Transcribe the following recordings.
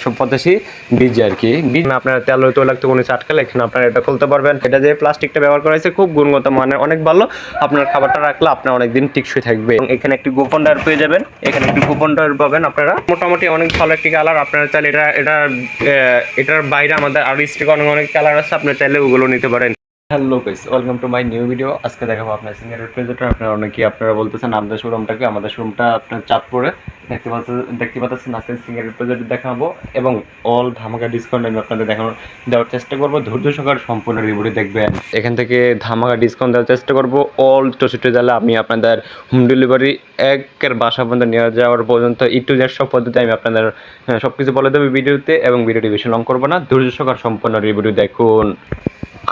একশো পঁচাশি বীজ আর কি। বীজ আপনার তেল তৈলাক্ত কোনো আটকালে এখানে আপনারা এটা খুলতে পারবেন। এটা যে প্লাস্টিকটা ব্যবহার করা হয়েছে, খুব গুণগত মানের, অনেক ভালো। আপনার খাবারটা রাখলে আপনার অনেকদিন টিকসই থাকবে। এখানে একটি গোপন ডায়ার পেয়ে যাবেন। এখানে একটি গোপন ডায়ার পাবেন আপনারা। মোটামুটি অনেক ভালো একটি কালার আপনারা চাইলে এটা এটা এটার বাইরে আমাদের আরও স্টিক অনেক অনেক কালার আছে। আপনি চাইলে ওগুলো নিতে পারেন। Hello guys welcome to my new video আজকে দেখাবো আপনার সিনিয়র রেফ্রিজারেটর আপনারা অনেকেই আপনারা বলতেছেন আমাদের শোরুমটাকে আমাদের শোরুমটা আপনার চাঁদপুরে। দেখতে পাচ্ছেন দেখতে পাচ্ছেন, আজকে সিনিয়র রেফ্রিজারেটর দেখাবো এবং অল ধামাকা ডিসকাউন্ট আমি আপনাদের দেখানোর, দেওয়ার চেষ্টা করব। ধৈর্য সহকার সম্পূর্ণ রিভিউটি দেখবেন। এখান থেকে ধামাকা ডিসকাউন্ট দেওয়ার চেষ্টা করব। অল চৌষট্টি জেলা আমি আপনাদের হোম ডেলিভারি একের বাসা পর্যন্ত নিয়ে যাওয়ার পর্যন্ত একটু যে সব পদ্ধতি আমি আপনাদের সব কিছু বলে দেবো ভিডিওতে এবং ভিডিওটি বেশি লং করব না। ধৈর্য সহকার সম্পূর্ণ রিভিউটি দেখুন।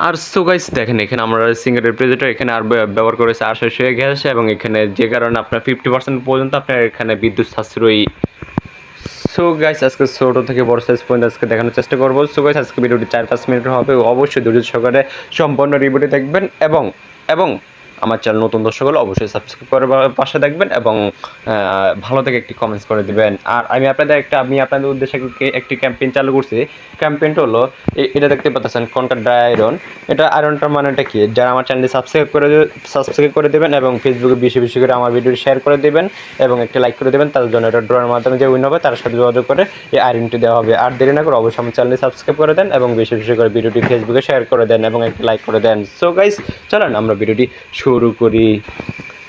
আর সো গাইস দেখেন, এখানে আমরা সিঙ্গেল রেফ্রিজারেটর এখানে আর ব্যব- ব্যবহার করেছে আটশো গ্যাস এবং এখানে যে কারণে আপনার ফিফটি পার্সেন্ট পর্যন্ত আপনার এখানে বিদ্যুৎ সাশ্রয়ী। সো গাইস আজকে ছোটো থেকে বড় সাইজ পর্যন্ত আজকে দেখানোর চেষ্টা করব। সো গাইস আজকে ভিডিওটি চার পাঁচ মিনিট হবে। অবশ্যই ধৈর্য সকালে সম্পন্ন রিভিউটি দেখবেন এবং এবং আমার চ্যানেল নতুন দর্শক হলে অবশ্যই সাবস্ক্রাইব করে পাশে দেখবেন এবং ভালো থেকে একটি কমেন্টস করে দিবেন। আর আমি আপনাদের একটা আমি আপনাদের উদ্দেশ্যে একটি- ক্যাম্পেইন চালু করছি। ক্যাম্পেইনটা হলো এটা দেখতে পাচ্ছেন কনকার ড্রাই আয়রন এটা আয়রনটার মানেটা কি? যারা আমার চ্যানেলটি সাবস্ক্রাইব করে সাবস্ক্রাইব করে দেবেন এবং ফেসবুকে বেশি বেশি করে আমার ভিডিওটি শেয়ার করে দেবেন এবং একটি লাইক করে দেবেন, তাদের জন্য এটা ড্রয়ের মাধ্যমে যে উইন হবে, তার সাথে যোগাযোগ করে এই আয়রনটি দেওয়া হবে। আর দেরি না করে অবশ্যই আমার চ্যানেলটি সাবস্ক্রাইব করে দেন এবং বেশি বেশি করে ভিডিওটি ফেসবুকে শেয়ার করে দেন এবং একটি লাইক করে দেন। সো গাইস চলেন আমরা ভিডিওটি শুরু করি।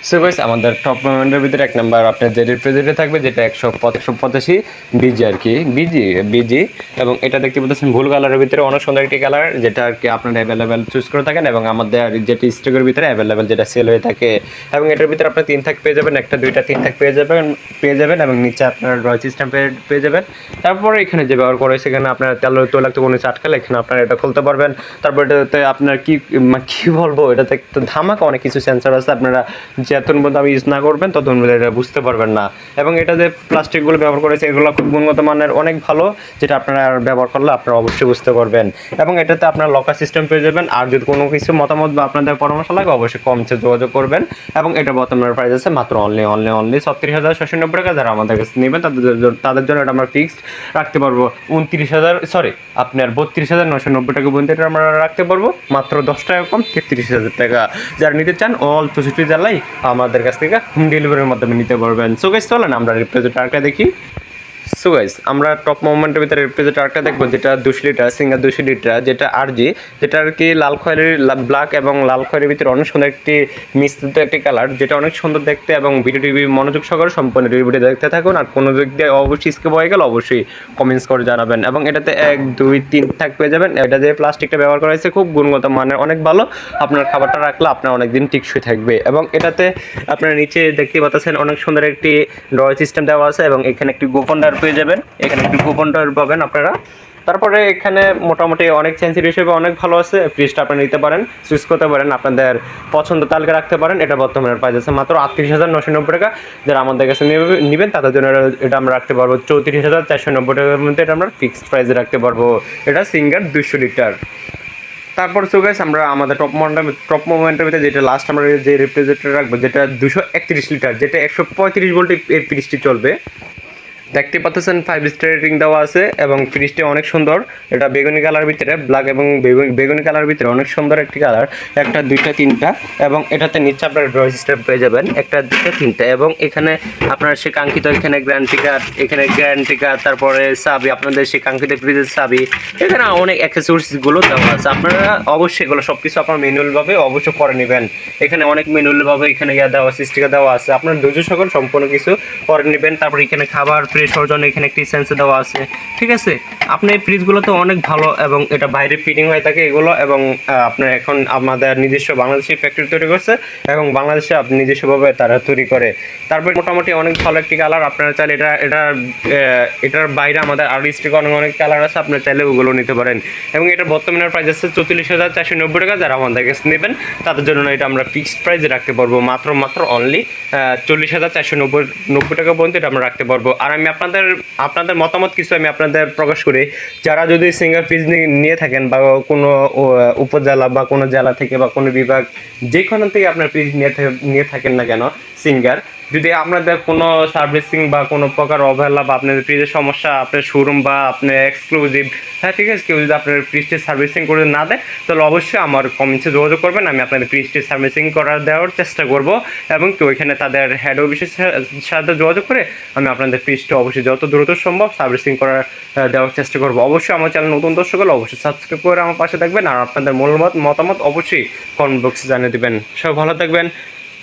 সো গাইস আমাদের টপ মোমেন্টের ভিতরে এক নাম্বার আপনার যে রিপ্রেজেন্টে থাকবে, যেটা একশো একশো পঁচাশি বিজি আর কি। বিজি বিজি এবং এটা দেখতে পাচ্ছেন ভুল কালারের ভিতরে, অনেক সুন্দর একটি কালার যেটা আর কি আপনারা অ্যাভেলেবেল চুজ করে থাকেন এবং আমাদের যেটি স্টকের ভিতরে অ্যাভেলেবেল যেটা সেল হয়ে থাকে। এবং এটার ভিতরে আপনার তিন থাক পেয়ে যাবেন, একটা, দুইটা, তিন থাক পেয়ে যাবেন পেয়ে যাবেন এবং নিচে আপনার রয় সিস্টেম পেয়ে যাবেন। তারপরে এখানে যে ব্যবহার করে সেখানে আপনার তেল তৈলাক্ত কোনো আটকালে এখানে আপনারা এটা খুলতে পারবেন। তারপর এটাতে আপনার কি মানে কি বলব, এটাতে তো ধামাকা অনেক কিছু সেন্সর আছে, আপনারা যতক্ষণ পর্যন্ত আমি ইউজ না করবেন, ততক্ষণ পর্যন্ত এটা বুঝতে পারবেন না। এবং এটা যে প্লাস্টিকগুলো ব্যবহার করেছে, এগুলো খুব গুণগত মানের অনেক ভালো, যেটা আপনারা ব্যবহার করলে আপনারা অবশ্যই বুঝতে পারবেন। এবং এটাতে আপনার লকার সিস্টেম পেয়ে যাবেন, আর যদি কোনো কিছু মতামত বা আপনাদের পরামর্শ লাগে, অবশ্যই কমছে যোগাযোগ করবেন। এবং এটা বর্তমানে প্রাইস আছে মাত্র অনলি অনলি অনলি ছত্রিশ হাজার ছশো নব্বই টাকা। যারা আমাদের কাছে নেবেন, তাদের তাদের জন্য এটা আমরা ফিক্সড রাখতে পারব। উনত্রিশ হাজার সরি আপনার বত্রিশ হাজার নশো নব্বই টাকা পর্যন্ত এটা আমরা রাখতে পারব। মাত্র দশ টাকা কম, তেত্রিশ হাজার টাকা। যারা নিতে চান অল চৌষট্টি জেলায় আমাদের কাছ থেকে হোম ডেলিভারির মাধ্যমে নিতে পারবেন। সো গাইস চলেন আমরা টাকা দেখি। সো গাইস আমরা টপ মোমেন্টের ভিতরে রিপ্রেজেন্টারটা দেখব, যেটা দুশো লিটার সিঙ্গার দুশো লিটার যেটা আর জি যেটা আর কি লাল খয়েরির ব্ল্যাক এবং লাল খয়েরির ভিতরে অনেক সুন্দর একটি মিশ্রিত একটি কালার যেটা অনেক সুন্দর দেখতে এবং ভিডিও টিভি মনোযোগ সহকারে সম্পূর্ণ রিভিউটি দেখতে থাকুন। আর কোনো দিক দিয়ে অবশ্যই স্কিপ হয়ে গেলে অবশ্যই কমেন্টস করে জানাবেন এবং এটাতে এক, দুই, তিন থাক পেয়ে যাবেন। এটা যে প্লাস্টিকটা ব্যবহার করা হয়েছে খুব গুণগত মানের, অনেক ভালো। আপনার খাবারটা রাখলে আপনার অনেক দিন টিকসই থাকবে এবং এটাতে আপনার নিচে দেখতে পাচ্ছেন অনেক সুন্দর একটি ড্রয় সিস্টেম দেওয়া আছে এবং এখানে একটি গোপন ডার পেয়ে যাবেন। এখানে একটি ডার পাবেন আপনারা। তারপরে এখানে মোটামুটি অনেক সেন্সির হিসেবে অনেক ভালো আছে। ফ্রিজটা আপনি নিতে পারেন সুইচ করতে পারেন, আপনাদের পছন্দ তালিকা রাখতে পারেন। এটা বর্তমানে প্রাইস আছে মাত্র আটত্রিশ হাজার নশো নব্বই টাকা। যারা আমাদের কাছে নেবে- নেবেন, তাদের জন্য এটা- আমরা রাখতে পারব চৌত্রিশ হাজার চারশো নব্বই টাকার মধ্যে এটা আমরা ফিক্সড প্রাইসে রাখতে পারব। এটা সিঙ্গার দুশো লিটার। তারপর সো গাইস আমরা আমাদের টপ মোমেন্টের টপ মোমেন্টের ভিতরে যেটা লাস্ট আমরা যে রিপ্রেজেন্টেটিভ রাখব, যেটা দুশো একত্রিশ লিটার, যেটা একশো পঁয়ত্রিশ ভোল্টে এই ফ্রিজটি চলবে। দেখতে পাচ্ছেন ফাইভ স্টার রেটিং দেওয়া আছে এবং ফ্রিজটি অনেক সুন্দর। এটা বেগুনি কালার ভিতরে ব্ল্যাক এবং বেগুনি- কালার ভিতরে অনেক সুন্দর একটি কালার একটা, দুইটা, তিনটা এবং এটাতে নিচে আপনার ড্রয় সিস্টেম পেয়ে যাবেন। একটা, দুইটা, তিনটা এবং এখানে আপনার সে কাঙ্ক্ষিত এখানে গ্যারান্টি কার্ড এখানে গ্যারান্টি কার্ড তারপরে চাবি, আপনাদের সে কাঙ্ক্ষিত ফ্রিজের চাবি, এখানে অনেক অ্যাক্সেসরিজগুলো দেওয়া আছে। আপনারা অবশ্যই এগুলো সব কিছু আপনার ম্যানুয়ালভাবে অবশ্যই করে নেবেন। এখানে অনেক ম্যানুয়ালভাবে এখানে ইয়া দেওয়া স্টিকার দেওয়া আছে। আপনার ধৈর্য সকল সম্পূর্ণ কিছু করে নেবেন। তারপর এখানে খাবার হওয়ার জন্য এখানে একটি সেন্সর দেওয়া আছে, ঠিক আছে? আপনি এই ফ্রিজগুলো তো অনেক ভালো এবং এটা বাইরে ফিটিং হয়ে থাকে এগুলো এবং আপনার এখন আমাদের নিজস্ব বাংলাদেশি ফ্যাক্টরি তৈরি করছে এবং বাংলাদেশে নিজস্বভাবে তারা তৈরি করে। তারপর মোটামুটি অনেক ভালো একটি কালার আপনারা চাইলে এটা এটা এটার বাইরে আমাদের আরও স্টিক অনেক অনেক কালার আছে, আপনারা চাইলে ওগুলো নিতে পারেন। এবং এটা বর্তমানে প্রাইস আছে চৌত্রিশ হাজার চারশো নব্বই টাকা, যারা আমাদের কাছে নেবেন, তাদের জন্য এটা আমরা ফিক্সড প্রাইসে রাখতে পারব। মাত্র মাত্র অনলি চল্লিশ হাজার চারশো নব্বই নব্বই টাকা পর্যন্ত এটা আমরা রাখতে পারব। আর আমি আপনাদের আপনাদের মতামত কিছু আমি আপনাদের প্রকাশ করি। যারা যদি সিঙ্গার পিস নিয়ে থাকেন বা কোনো উপজেলা বা কোনো জেলা থেকে বা কোনো বিভাগ, যেখান থেকে আপনার পিস নিয়ে নিয়ে থাকেন না কেন সিঙ্গার যদি আপনাদের কোনো সার্ভিসিং বা কোনো প্রকার অবহেলা বা আপনাদের ফ্রিজের সমস্যা, আপনার শোরুম বা আপনার এক্সক্লুসিভ হ্যাঁ ঠিক আছে, কেউ যদি আপনার ফ্রিজটি সার্ভিসিং করে না দেয়, তাহলে অবশ্যই আমার কমেন্টসে যোগাযোগ করবেন, আমি আপনাদের ফ্রিজটি সার্ভিসিং করার দেওয়ার চেষ্টা করব এবং কেউ ওইখানে তাদের হেড অফিসের সাথে যোগাযোগ করে আমি আপনাদের ফ্রিজটা অবশ্যই যত দ্রুত সম্ভব সার্ভিসিং করার দেওয়ার চেষ্টা করব। অবশ্যই আমার চ্যানেল নতুন দর্শক হলে অবশ্যই সাবস্ক্রাইব করে আমার পাশে থাকবেন, আর আপনাদের মূল্যমত মতামত অবশ্যই কমেন্ট বক্সে জানিয়ে দেবেন। সবাই ভালো থাকবেন।